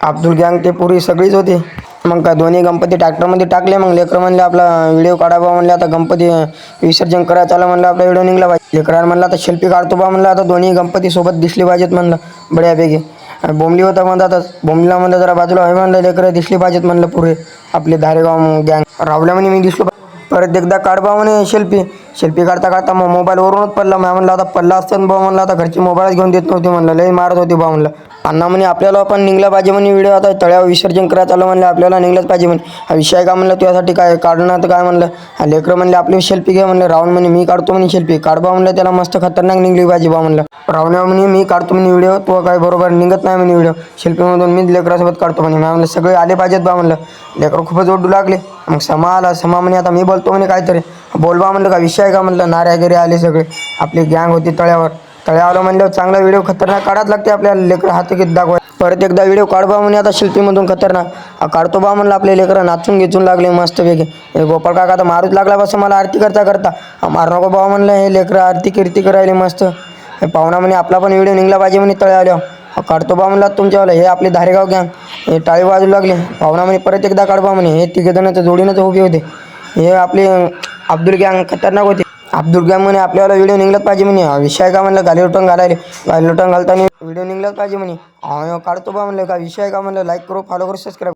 अब्दुल गँग ते पुरी सगळीच होती. मग काय दोन्ही गणपती ट्रॅक्टरमध्ये टाकले मग लेकरं म्हणले आपला व्हिडिओ काढावा म्हणले आता गणपती विसर्जन करायचं आलं म्हणलं आपला व्हिडिओ निघला पाहिजे लेकरांना म्हणलं आता शिल्पी काढतो बा म्हणलं आता दोन्ही गणपती सोबत दिसली पाहिजेत म्हणलं बड्यापैकी बोंबली होता म्हणतात बोंबलीला म्हणलं जरा बाजूला हवे म्हणलं लेकरं दिसली पाहिजेत म्हणलं पुरे. आपले धारेगाव गँग. रावल्या म्हणे मी दिसलो. परत एकदा काढबा म्हणे शिल्पी शिल्पी काढता काढता मग मोबाईलवरूनच पडला. मी म्हणलं आता पडला असतं भाऊ म्हणलं आता घरची मोबाईलच घेऊन देत नव्हती म्हणलं. लई मारत होती बा म्हणलं. अण्णा म्हणे आपल्याला पण निघला पाहिजे म्हणे व्हिडिओ. आता तळ्यावर विसर्जन करायचं आलं म्हणलं आपल्याला निघलंच पाहिजे म्हणे. हा विषय का म्हणलं तुझ्यासाठी? काय काढणार तर काय म्हणलं? लेकरं म्हणले आपली शिल्पी घे म्हणलं. राहून म्हणे मी काढतो म्हणे शिल्पी. काढबा म्हणलं त्याला मस्त खतरनाक निघली पाहिजे बा म्हणलं. रावण्या म्हणे मी काढतो म्हणे व्हिडिओ. तो काय बरोबर निघत नाही म्हणे व्हिडिओ. शिल्पीमधून मी लेकरासोबत काढतो म्हणे. मी म्हणलं सगळे आले पाहिजेत बा म्हणलं. लेकरं खूपच ओढू लागले. मग समा आला. समा म्हणे आता मी बोलतो म्हणे काहीतरी. बोलबा म्हणलं का विषय आहे का म्हणलं नाऱ्यागिरी आले सगळे. आपली गँग होती तळ्यावर. तळ्यावर म्हणल्यावर चांगला व्हिडिओ खतरनाक काढाच लागते आपल्याला लेकरं हात किती दाखवाय परत एकदा व्हिडिओ काढबा म्हणे आता शिल्पीमधून खतरनाक. काढतो बा म्हणलं आपले लेकरं नाचून घेचून लागले मस्तपैकी. हे गोपाळ काका आता मारूच लागला बस मला आरती करता करता. मार मारू नको बा म्हणलं हे लेकरं आरती कीर्ती करायले मस्त. हे पाहुणा म्हणे आपला पण व्हिडिओ निघला पाहिजे म्हणे तळे आल्यावर काढतो बा म्हणला तुमच्यावाला हे आपले धारेगाव गँग हे टाळी वाजू लागले. पाहुणा म्हणे परत एकदा काढबा म्हणे. हे तिघे जोडीनंच उभे होते. हे आपले अब्दुल गँग खतरनाक होते. अब्दुल गँग म्हणे आपल्याला व्हिडिओ निघलाच पाहिजे म्हणे. हा विषय का म्हणलं गाली लुटून घालायले. गाली लुटून घालताना व्हिडिओ निघलाच पाहिजे म्हणे. हा काढतो बा म्हणलं का विषय का? म्हणलं लाईक करू फॉलो करू सबस्क्राईब